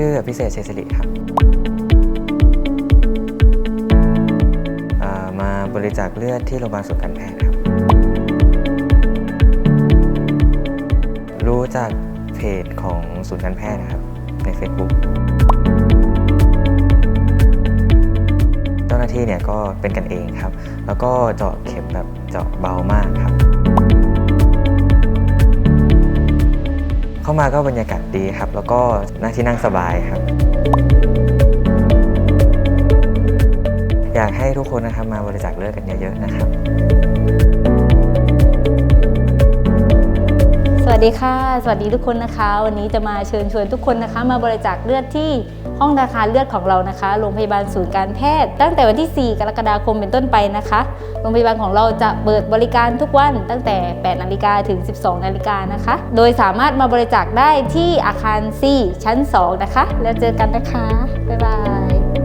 ื่อพิเศษเชสิริครับมาบริจาคเลือดที่โรงพยาบาลศูนย์การแพทย์ครับ รู้จากเพจของศูนย์การแพทย์นะครับ ใน Facebook เจ้าหน้าที่เนี่ยก็เป็นกันเองครับ แล้วก็เจาะเข็มแบบเจาะเบามากครับ เข้ามาก็บรรยากาศดีครับ แล้วก็นั่งที่นั่งสบายครับ อยากให้ทุกคนนะครับมาบริจาคเลือดกันเยอะๆนะครับ วัสดีค่ะ สวัสดีทุกคนนะคะ วันนี้จะมาเชิญชวนทุกคนนะคะ มาบริจาคเลือดที่ห้องธนาคารเลือดของเรานะคะ โรงพยาบาลศูนย์การแพทย์ ตั้งแต่วันที่ 4 กรกฎาคมเป็นต้นไปนะคะ โรงพยาบาลของเราจะเปิดบริการทุกวันตั้งแต่ 8 นาฬิกาถึง 12 นาฬิกานะคะ โดยสามารถมาบริจาคได้ที่อาคาร 4 ชั้น 2 นะคะ แล้วเจอกันนะคะ บ๊ายบาย